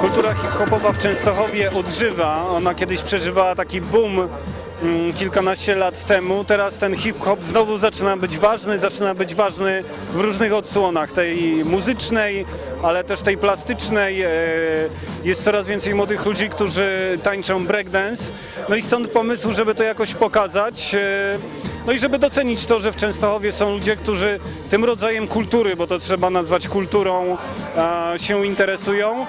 Kultura hip-hopowa w Częstochowie odżywa. Ona kiedyś przeżywała taki boom mm, kilkanaście lat temu. Teraz ten hip-hop znowu zaczyna być ważny, zaczyna być ważny w różnych odsłonach, tej muzycznej, ale też tej plastycznej. E, Jest coraz więcej młodych ludzi, którzy tańczą breakdance. No i stąd pomysł, żeby to jakoś pokazać. e, No i żeby docenić to, że w Częstochowie są ludzie, którzy tym rodzajem kultury, bo to trzeba nazwać kulturą, się interesują.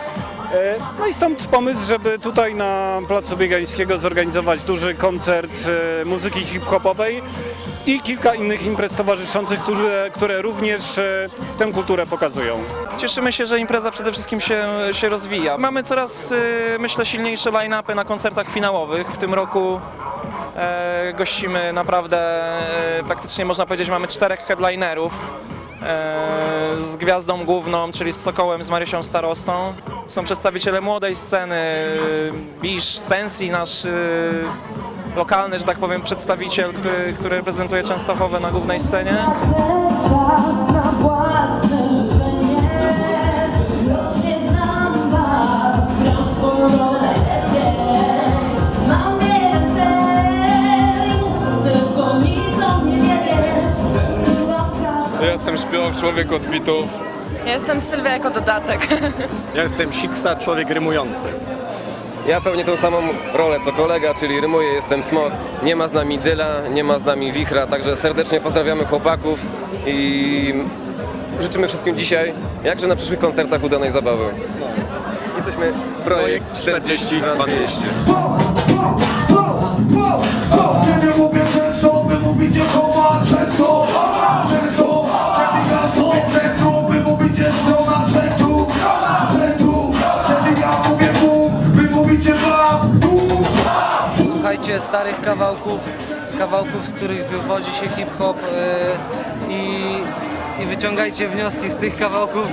E, No i stąd pomysł, żeby tutaj na Placu Biegańskiego zorganizować duży koncert muzyki hip-hopowej i kilka innych imprez towarzyszących, które, które również e, tę kulturę pokazują. Cieszymy się, że impreza przede wszystkim się, się rozwija. Mamy coraz, y, myślę, silniejsze line-upy na koncertach finałowych. W tym roku e, gościmy naprawdę, e, praktycznie można powiedzieć, mamy czterech headlinerów. E, z gwiazdą główną, czyli z Sokołem, z Marysią Starostą. Są przedstawiciele młodej sceny, Bisz, Sensi, nasz lokalny, że tak powiem, przedstawiciel, który, który reprezentuje Częstochowę na głównej scenie. Jestem śpiewak, człowiek od bitów. Ja jestem Sylwia jako dodatek. Ja jestem Siksa, człowiek rymujący. Ja pełnię tą samą rolę co kolega, czyli rymuję, jestem smok. Nie ma z nami Dyla, nie ma z nami Wichra, także serdecznie pozdrawiamy chłopaków i życzymy wszystkim dzisiaj, jakże na przyszłych koncertach udanej zabawy. Jesteśmy projekt 40 200. Słuchajcie starych kawałków, kawałków, z których wywodzi się hip-hop yy, i, i wyciągajcie wnioski z tych kawałków,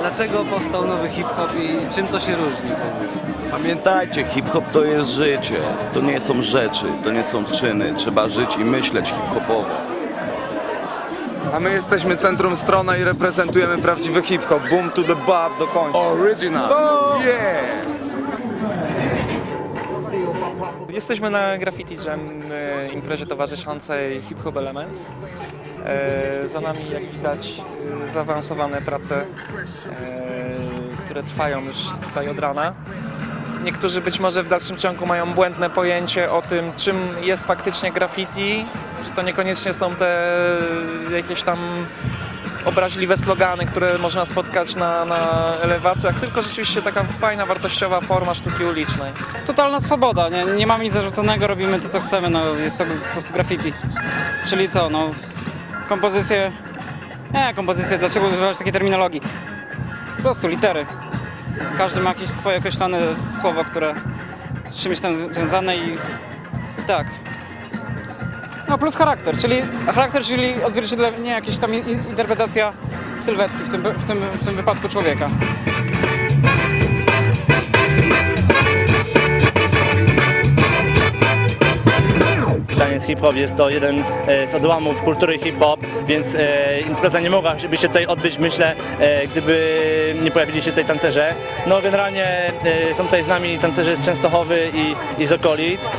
dlaczego powstał nowy hip-hop i czym to się różni. Pamiętajcie, hip-hop to jest życie, to nie są rzeczy, to nie są czyny. Trzeba żyć i myśleć hip-hopowo. A my jesteśmy centrum strona i reprezentujemy prawdziwy hip-hop. Boom to the bab do końca. Original. Yeah! Jesteśmy na Graffiti Jam, e, imprezie towarzyszącej Hip Hop Elements. E, Za nami, jak widać, e, zaawansowane prace, które trwają już tutaj od rana. Niektórzy być może w dalszym ciągu mają błędne pojęcie o tym, czym jest faktycznie graffiti, że to niekoniecznie są te jakieś tam obraźliwe slogany, które można spotkać na, na elewacjach, tylko rzeczywiście taka fajna, wartościowa forma sztuki ulicznej. Totalna swoboda, nie, nie mamy nic zarzuconego, robimy to co chcemy, no jest to po prostu graffiti. Czyli co, no kompozycje, nie kompozycje, dlaczego używać takiej terminologii? Po prostu litery. Każdy ma jakieś swoje określone słowa, które z czymś tam związane i tak. No plus charakter, czyli charakter, czyli odzwierciedlenie, jakaś tam in- interpretacja sylwetki, w tym, w tym, w tym wypadku człowieka. Taniec hip-hop jest to jeden e, z odłamów kultury hip-hop, więc e, impreza nie mogłaby się tutaj odbyć, myślę, e, gdyby nie pojawili się tutaj tancerze. No generalnie e, są tutaj z nami tancerze z Częstochowy i, i z okolic.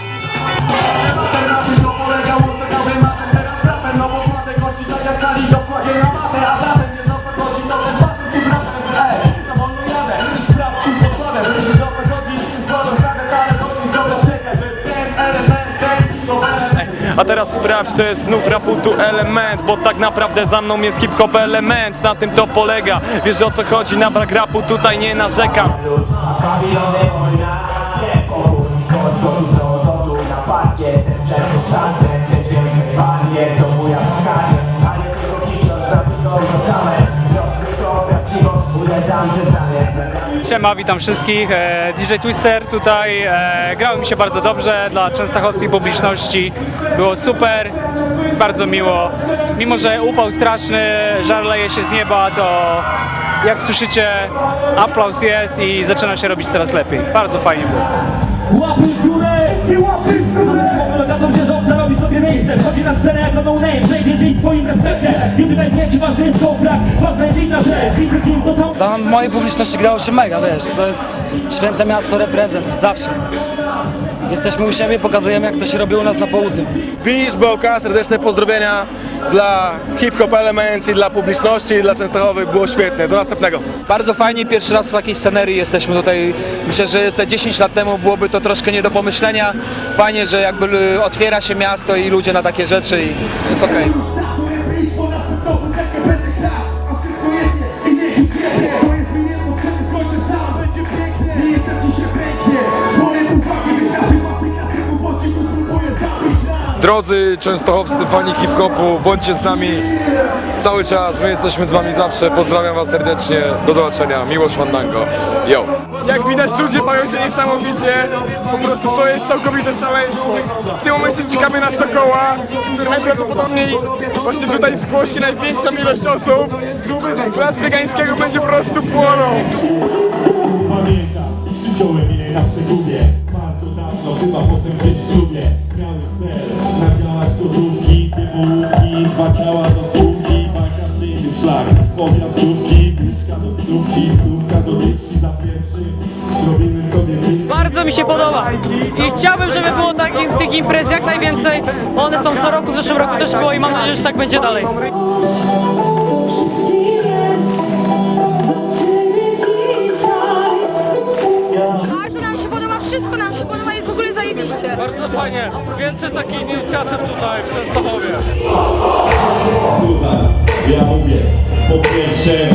A teraz sprawdź, to jest znów rapu tu element Bo tak naprawdę za mną jest hip-hop element Na tym to polega, wiesz o co chodzi? Na brak rapu tutaj nie narzekam Siema, witam wszystkich. E, DJ Twister tutaj. E, grało mi się bardzo dobrze dla częstochowskiej publiczności. Było super, bardzo miło. Mimo, że upał straszny, żar leje się z nieba, to jak słyszycie, aplauz jest i zaczyna się robić coraz lepiej. Bardzo fajnie było. Wiecie, ważny jest kontrakt Ważna jest inna rzecz I wszystkim to są Tam w mojej publiczności grało się mega, wiesz, to jest święte miasto, reprezent, zawsze. Jesteśmy u siebie, pokazujemy jak to się robi u nas na południu. Beach Boka, serdeczne pozdrowienia dla Hip Hop Elements i dla publiczności i dla Częstochowy. Było świetnie. Do następnego. Bardzo fajnie, pierwszy raz w takiej scenerii jesteśmy tutaj. Myślę, że te 10 lat temu byłoby to troszkę nie do pomyślenia. Fajnie, że jakby otwiera się miasto i ludzie na takie rzeczy i jest okej. Drodzy częstochowscy fani hip-hopu, bądźcie z nami cały czas. My jesteśmy z wami zawsze. Pozdrawiam was serdecznie. Do zobaczenia. Miłość Fandango. Yo! Jak widać ludzie bawią się niesamowicie, po prostu to jest całkowite szaleństwo. W tym momencie czekamy na Sokoła, który najprawdopodobniej właśnie tutaj zgłosi największą ilość osób. Plac Biegańskiego będzie po prostu płonął. Pamiętam, na Bardzo dawno, chyba potem gdzieś w klubie Miałem cel, nadziałać gotówki Typołówki, dwa ciała do słówki Wakacyjny szlak, powiastówki Dyszka do stówki, stówka do dyszki Za pierwszy zrobimy sobie wyjście Bardzo mi się podoba i chciałbym, żeby było takich, tych imprez jak najwięcej. One są co roku, w zeszłym roku też było i mam nadzieję, że tak będzie dalej. Wszystko nam się podoba, jest w ogóle zajebiście. Bardzo fajnie, więcej takich inicjatyw tutaj w Częstochowie. Słuchaj, ja mówię Po pierwsze